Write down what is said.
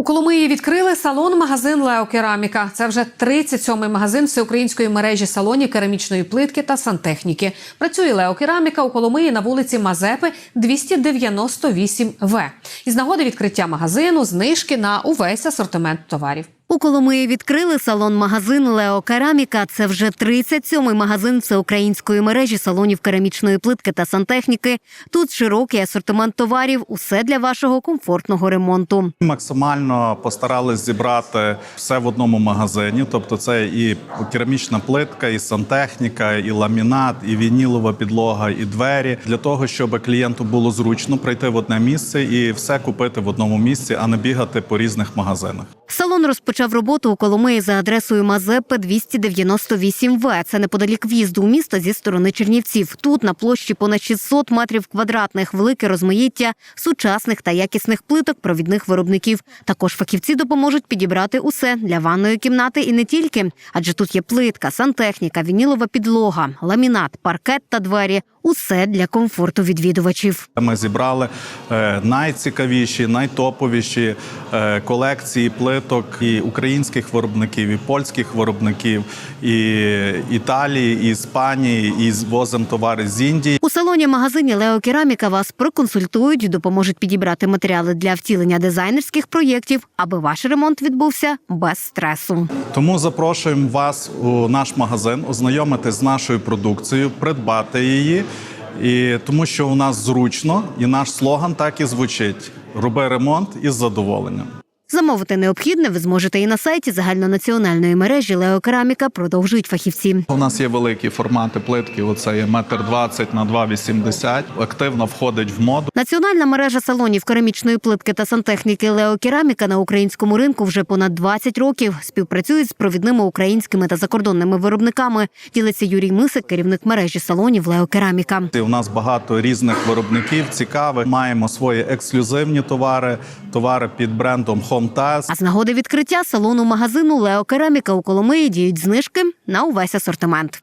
У Коломиї відкрили салон-магазин Леокераміка. Це вже 37-й магазин всеукраїнської мережі салонів керамічної плитки та сантехніки. Працює Леокераміка у Коломиї на вулиці Мазепи 298 В. Із нагоди відкриття магазину знижки на увесь асортимент товарів. У Коломиї відкрили салон-магазин Лео Кераміка. Це вже 37-й магазин всеукраїнської мережі салонів керамічної плитки та сантехніки. Тут широкий асортимент товарів, усе для вашого комфортного ремонту. Максимально постарались зібрати все в одному магазині. Тобто, це і керамічна плитка, і сантехніка, і ламінат, і вінілова підлога, і двері для того, щоб клієнту було зручно прийти в одне місце і все купити в одному місці, а не бігати по різних магазинах. Салон розпочав роботу у Коломиї за адресою Мазепи 298В. Це неподалік в'їзду у місто зі сторони Чернівців. Тут на площі понад 600 метрів квадратних велике розмаїття сучасних та якісних плиток провідних виробників. Також фахівці допоможуть підібрати усе для ванної кімнати і не тільки, адже тут є плитка, сантехніка, вінілова підлога, ламінат, паркет та двері. Усе для комфорту відвідувачів. Ми зібрали е, найцікавіші, найтоповіші е, колекції плиток і українських виробників, і польських виробників, і Італії, і Іспанії, і звозимо товари з Індії. У салоні магазині Лео Кераміка вас проконсультують, допоможуть підібрати матеріали для втілення дизайнерських проєктів, аби ваш ремонт відбувся без стресу. Тому запрошуємо вас у наш магазин, ознайомитись з нашою продукцією, придбати її. І тому що у нас зручно, і наш слоган так і звучить: роби ремонт із задоволенням. Замовити необхідне ви зможете і на сайті загальнонаціональної мережі Лео Кераміка продовжують фахівці. У нас є великі формати плитки. Оце є метр двадцять на 2,80. Активно входить в моду. Національна мережа салонів керамічної плитки та сантехніки Лео Кераміка на українському ринку вже понад 20 років. Співпрацюють з провідними українськими та закордонними виробниками. Ділиться Юрій Мисик, керівник мережі салонів Лео Кераміка. У нас багато різних виробників цікавих. Маємо свої ексклюзивні товари, товари під брендом Home Taz. А з нагоди відкриття салону магазину Лео Кераміка у Коломиї діють знижки на увесь асортимент.